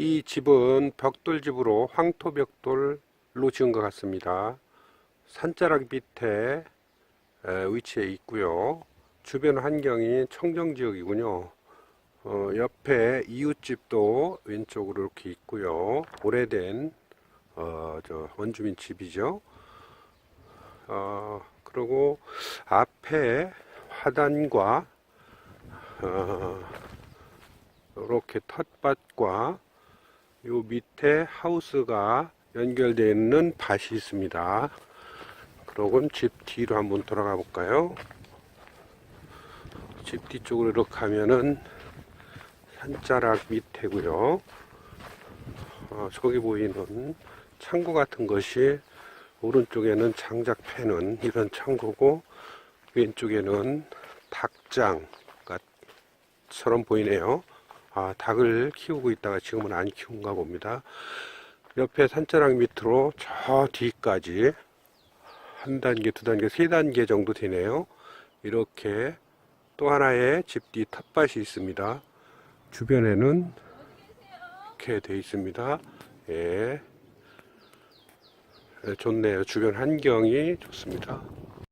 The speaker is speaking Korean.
이 집은 벽돌집으로 황토벽돌로 지은 것 같습니다. 산자락 밑에 에, 위치해 있고요. 주변 환경이 청정지역이군요. 어, 옆에 이웃집도 왼쪽으로 이렇게 있고요. 오래된 어, 저 원주민 집이죠. 어, 그리고 앞에 화단과 어, 이렇게 텃밭과 요 밑에 하우스가 연결되어 있는 밭이 있습니다. 그러고 집 뒤로 한번 돌아가 볼까요? 집 뒤쪽으로 이렇게 하면은 산자락 밑에고요. 어, 저기 보이는 창고 같은 것이 오른쪽에는 장작 패는 이런 창고고 왼쪽에는 닭장처럼 보이네요. 아, 닭을 키우고 있다가 지금은 안 키운가 봅니다. 옆에 산자락 밑으로 저 뒤까지 한 단계, 두 단계, 세 단계 정도 되네요. 이렇게 또 하나의 집 뒤 텃밭이 있습니다. 주변에는 이렇게 돼 있습니다. 예. 예, 좋네요. 주변 환경이 좋습니다.